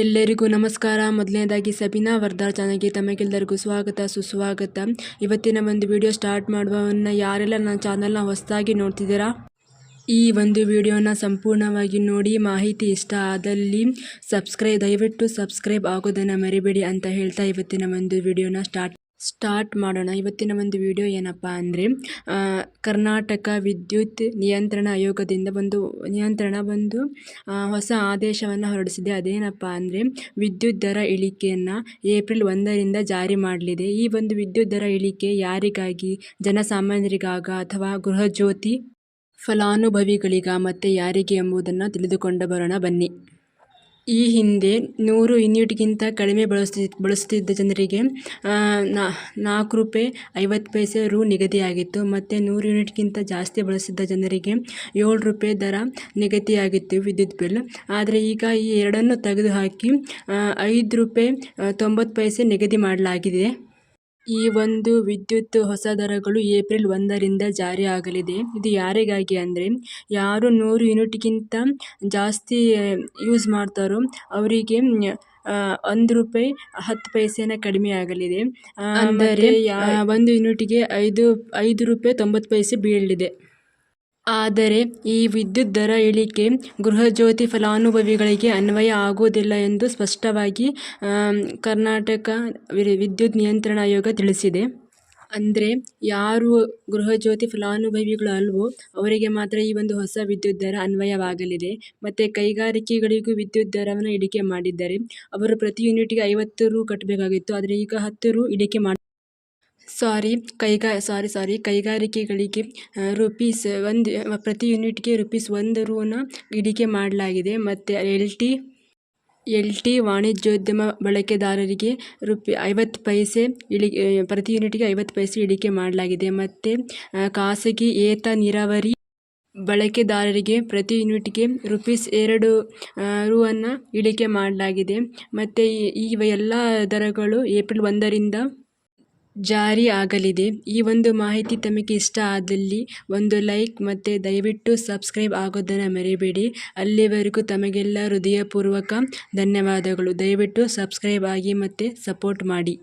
ಎಲ್ಲರಿಗೂ ನಮಸ್ಕಾರ. ಮೊದಲನೇದಾಗಿ ಸಬಿನಾ ವರ್ದಾರ್ ಚಾನಲ್ಗೆ ತಮಗೆಲ್ಲರಿಗೂ ಸ್ವಾಗತ, ಸುಸ್ವಾಗತ. ಇವತ್ತಿನ ಒಂದು ವಿಡಿಯೋ ಸ್ಟಾರ್ಟ್ ಮಾಡುವವನ್ನ ಯಾರೆಲ್ಲ ನನ್ನ ಚಾನಲ್ನ ಹೊಸದಾಗಿ ನೋಡ್ತಿದ್ದೀರಾ? ಈ ಒಂದು ವಿಡಿಯೋನ ಸಂಪೂರ್ಣವಾಗಿ ನೋಡಿ, ಮಾಹಿತಿ ಇಷ್ಟ ಆದಲ್ಲಿ ಸಬ್ಸ್ಕ್ರೈಬ್ ದಯವಿಟ್ಟು ಸಬ್ಸ್ಕ್ರೈಬ್ ಆಗೋದನ್ನು ಮರಿಬೇಡಿ ಅಂತ ಹೇಳ್ತಾ ಇವತ್ತಿನ ಒಂದು ವಿಡಿಯೋನ ಸ್ಟಾರ್ಟ್ ಸ್ಟಾರ್ಟ್ ಮಾಡೋಣ. ಇವತ್ತಿನ ಒಂದು ವಿಡಿಯೋ ಏನಪ್ಪ ಅಂದರೆ ಕರ್ನಾಟಕ ವಿದ್ಯುತ್ ನಿಯಂತ್ರಣ ಆಯೋಗದಿಂದ ಒಂದು ನಿಯಂತ್ರಣ ಬಂದು ಹೊಸ ಆದೇಶವನ್ನು ಹೊರಡಿಸಿದೆ. ಅದೇನಪ್ಪ ಅಂದರೆ, ವಿದ್ಯುತ್ ದರ ಇಳಿಕೆಯನ್ನು ಏಪ್ರಿಲ್ ಒಂದರಿಂದ ಜಾರಿ ಮಾಡಲಿದೆ. ಈ ಒಂದು ವಿದ್ಯುತ್ ದರ ಇಳಿಕೆ ಯಾರಿಗಾಗಿ? ಜನಸಾಮಾನ್ಯರಿಗಾಗ ಅಥವಾ ಗೃಹಜ್ಯೋತಿ ಫಲಾನುಭವಿಗಳಿಗ ಮತ್ತು ಯಾರಿಗೆ ಎಂಬುದನ್ನು ತಿಳಿದುಕೊಂಡು ಬರೋಣ ಬನ್ನಿ. ಈ ಹಿಂದೆ ನೂರು ಯೂನಿಟ್ಗಿಂತ ಕಡಿಮೆ ಬಳಸ್ತಿ ಬಳಸ್ತಿದ್ದ ಜನರಿಗೆ ನಾಲ್ಕು ರೂಪಾಯಿ ಐವತ್ತು ಪೈಸೆ ರು ನಿಗದಿಯಾಗಿತ್ತು. ಮತ್ತು ನೂರು ಯೂನಿಟ್ಗಿಂತ ಜಾಸ್ತಿ ಬಳಸಿದ್ದ ಜನರಿಗೆ ಏಳು ರೂಪಾಯಿ ದರ ನಿಗದಿಯಾಗಿತ್ತು ವಿದ್ಯುತ್ ಬಿಲ್. ಆದರೆ ಈಗ ಈ ಎರಡನ್ನು ತೆಗೆದುಹಾಕಿ ಐದು ರೂಪಾಯಿ ತೊಂಬತ್ತು ಪೈಸೆ ನಿಗದಿ ಮಾಡಲಾಗಿದೆ. ಈ ಒಂದು ವಿದ್ಯುತ್ ಹೊಸ ದರಗಳು ಏಪ್ರಿಲ್ ಒಂದರಿಂದ ಜಾರಿ ಆಗಲಿದೆ. ಇದು ಯಾರಿಗಾಗಿ ಅಂದರೆ ಯಾರು ನೂರು ಯೂನಿಟ್ಗಿಂತ ಜಾಸ್ತಿ ಯೂಸ್ ಮಾಡ್ತಾರೋ ಅವರಿಗೆ ಒಂದು ರೂಪಾಯಿ ಹತ್ತು ಪೈಸೆನ ಕಡಿಮೆ ಆಗಲಿದೆ. ಅಂದರೆ ಯಾ- ಒಂದು ಯೂನಿಟ್ಗೆ ಐದು ಐದು ರೂಪಾಯಿ ತೊಂಬತ್ತು ಪೈಸೆ ಬೀಳಲಿದೆ. ಆದರೆ ಈ ವಿದ್ಯುತ್ ದರ ಇಳಿಕೆ ಗೃಹಜ್ಯೋತಿ ಫಲಾನುಭವಿಗಳಿಗೆ ಅನ್ವಯ ಆಗುವುದಿಲ್ಲ ಎಂದು ಸ್ಪಷ್ಟವಾಗಿ ಕರ್ನಾಟಕ ವಿದ್ಯುತ್ ನಿಯಂತ್ರಣ ಆಯೋಗ ತಿಳಿಸಿದೆ. ಅಂದರೆ ಯಾರು ಗೃಹಜ್ಯೋತಿ ಫಲಾನುಭವಿಗಳು ಅಲ್ವೋ, ಅವರಿಗೆ ಮಾತ್ರ ಈ ಒಂದು ಹೊಸ ವಿದ್ಯುತ್ ದರ ಅನ್ವಯವಾಗಲಿದೆ. ಮತ್ತು ಕೈಗಾರಿಕೆಗಳಿಗೂ ವಿದ್ಯುತ್ ದರವನ್ನು ಇಳಿಕೆ ಮಾಡಿದ್ದಾರೆ. ಅವರು ಪ್ರತಿ ಯೂನಿಟ್ಗೆ ಐವತ್ತು ರು ಕಟ್ಟಬೇಕಾಗಿತ್ತು, ಆದರೆ ಈಗ ಹತ್ತು ರು ಇಳಿಕೆ ಮಾಡಿ ಸಾರಿ, ಕೈಗಾ, ಸಾರಿ ಸಾರಿ, ಕೈಗಾರಿಕೆಗಳಿಗೆ ರುಪೀಸ್ ಒಂದು, ಪ್ರತಿ ಯೂನಿಟ್ಗೆ ರುಪೀಸ್ ಒಂದು ರೂನ ಇಡಿಕೆ ಮಾಡಲಾಗಿದೆ. ಮತ್ತು ಎಲ್ ಟಿ ಎಲ್ ಟಿ ವಾಣಿಜ್ಯೋದ್ಯಮ ಬಳಕೆದಾರರಿಗೆ ರುಪಿ, ಐವತ್ತು ಪೈಸೆ ಇಳಿ ಪ್ರತಿ ಯೂನಿಟ್ಗೆ ಐವತ್ತು ಪೈಸೆ ಇಳಿಕೆ ಮಾಡಲಾಗಿದೆ. ಮತ್ತು ಖಾಸಗಿ ಏತ ನೀರಾವರಿ ಬಳಕೆದಾರರಿಗೆ ಪ್ರತಿ ಯೂನಿಟ್ಗೆ ರುಪೀಸ್ ಎರಡು ರೂವನ್ನು ಇಳಿಕೆ ಮಾಡಲಾಗಿದೆ. ಮತ್ತು ಈ ಎಲ್ಲ ದರಗಳು ಏಪ್ರಿಲ್ ಒಂದರಿಂದ ಜಾರಿ ಆಗಲಿದೆ ಈ ಒಂದು ಮಾಹಿತಿ ತಮಗೆ ಇಷ್ಟ ಆದಲ್ಲಿ ಒಂದು ಲೈಕ್ ಮತ್ತು ದಯವಿಟ್ಟು ಸಬ್ಸ್ಕ್ರೈಬ್ ಆಗೋದನ್ನು ಮರಿಬೇಡಿ. ಅಲ್ಲಿವರೆಗೂ ತಮಗೆಲ್ಲ ಹೃದಯಪೂರ್ವಕ ಧನ್ಯವಾದಗಳು. ದಯವಿಟ್ಟು ಸಬ್ಸ್ಕ್ರೈಬ್ ಆಗಿ ಮತ್ತು ಸಪೋರ್ಟ್ ಮಾಡಿ.